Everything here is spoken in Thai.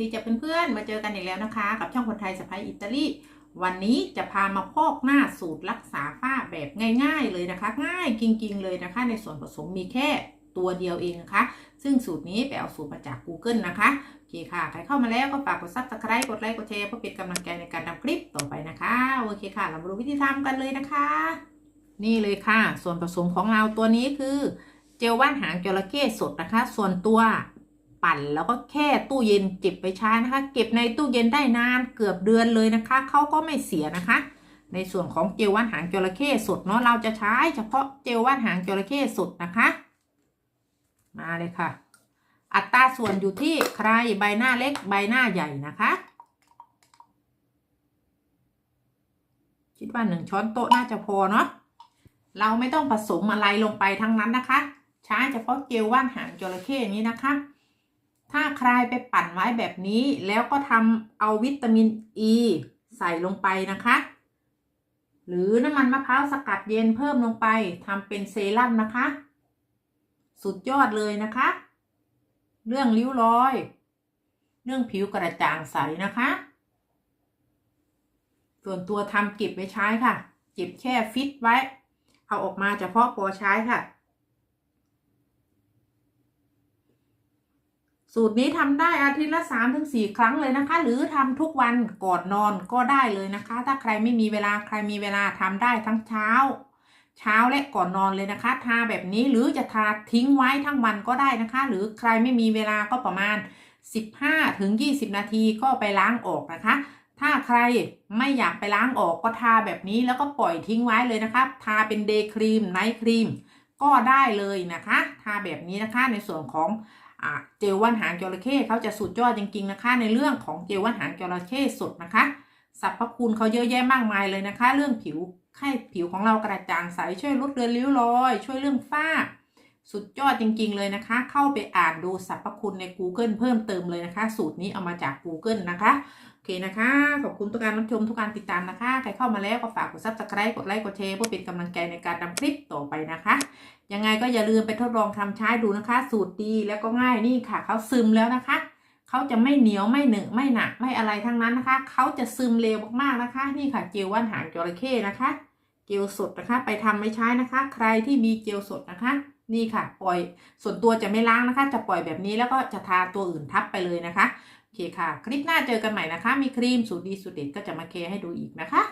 ดีจะเพื่อนๆมาเจอกันอีกแล้วนะคะ กับช่องคนไทยสะพายอิตาลีวันนี้จะพามาพอกหน้าสูตรรักษาฝ้าแบบง่าย ๆ เลยนะคะ ง่ายจริง ๆ เลยนะคะ ในส่วนผสมมีแค่ตัวเดียวเองนะคะ ซึ่งสูตรนี้ไปเอาสูตรมาจาก Google นะคะโอเคค่ะ ใครเข้ามาแล้วก็ฝากกด subscribe กดไลค์กดแชร์เพื่อเป็นกำลังใจในการทำคลิปต่อไปนะคะโอเคค่ะ เรามาดูวิธีทำกันเลยนะคะ นี่เลยค่ะ ส่วนผสมของเราตัวนี้คือ เจลว่านหางจระเข้สดนะคะ ส่วนตัว ปั่นแล้วก็แค่ตู้เย็นเก็บไปใช้นะคะ เก็บในตู้เย็นได้นานเกือบเดือนเลยนะคะเขาก็ไม่เสียนะคะ ในส่วนของเจลว่านหางจระเข้สดเนาะเราจะใช้เฉพาะเจลว่านหางจระเข้สดนะคะ มาเลยค่ะ อัตราส่วนอยู่ที่ใครใบหน้าเล็กใบหน้าใหญ่นะคะคิดว่าหนึ่งช้อนโต๊ะน่าจะพอเนาะ เราไม่ต้องผสมอะไรลงไปทั้งนั้นนะคะ ใช้เฉพาะเจลว่านหางจระเข้นี้นะคะ ถ้าใครไปปั่นไว้แบบนี้ แล้วก็ทำเอาวิตามินอ e ีใส่ลงไปนะคะ หรือน้ำมันมะพร้าวสกัดเย็นเพิ่มลงไปทำเป็นเซรั่มนะคะ สุดยอดเลยนะคะ เรื่องริ้วรอย เรื่องผิวกระจ่างใสนะคะ ส่วนตัวทำเก็บไว้ใช้ค่ะ เก็บแค่ฟิตไว้ เอาออกมาเฉพาะพอใช้ค่ะ สูตรนี้ทำได้อาทิตย์ละ3าถึงสครั้งเลยนะคะ หรือทำทุกวันก่อนนอนก็ได้เลยนะคะ ถ้าใครไม่มีเวลาใครมีเวลาทำได้ทั้งเช้า เช้าและก่อนนอนเลยนะคะ ทาแบบนี้หรือจะทาทิ้งไว้ทั้งวันก็ได้นะคะ หรือใครไม่มีเวลาก็ประมาณ 15ถึง20นาทีก็ไปล้างออกนะคะ ถ้าใครไม่อยากไปล้างออกก็ทาแบบนี้แล้วก็ปล่อยทิ้งไว้เลยนะคะ ทาเป็นเดย์ครีมไนท์ครีมก็ได้เลยนะคะ ทาแบบนี้นะคะในส่วนของ เจลว่านหางจระเข้เขาจะสุดยอดจริงๆนะคะ ในเรื่องของเจลว่านหางจระเข้สดนะคะสรรพคุณเขาเยอะแยะมากมายเลยนะคะ เรื่องผิวให้ผิวของเรากระจ่างใสช่วยลดเลือนริ้วรอย ช่วยเรื่องฝ้า สุดยอดจริงๆเลยนะคะ เข้าไปอ่านดูสรรพคุณใน Google เพิ่มเติมเลยนะคะ สูตรนี้เอามาจาก Google นะคะ โอเคนะคะ ขอบคุณทุกการรับชมทุกการติดตามนะคะ ใครเข้ามาแล้วก็ฝากกด subscribe กดไลค์กดแชร์เพื่อเป็นกำลังใจในการทำคลิปต่อไปนะคะ ยังไงก็อย่าลืมไปทดลองทำใช้ดูนะคะ สูตรดีแล้วก็ง่ายนี่ค่ะเขาซึมแล้วนะคะเขาจะไม่เหนียวไม่หนึบไม่หนักไม่อะไรทั้งนั้นนะคะ เขาจะซึมเร็วมากๆนะคะ นี่ค่ะเจลว่านหางจระเข้นะคะ เจลสดนะคะ ไปทำไม่ใช้นะคะ ใครที่มีเจลสดนะคะ นี่ค่ะ ปล่อยส่วนตัวจะไม่ล้างนะคะ จะปล่อยแบบนี้แล้วก็จะทาตัวอื่นทับไปเลยนะคะ โอเคค่ะ คลิปหน้าเจอกันใหม่นะคะ มีครีมสูตรดีสูตรเด็ดก็จะมาเคให้ดูอีกนะคะ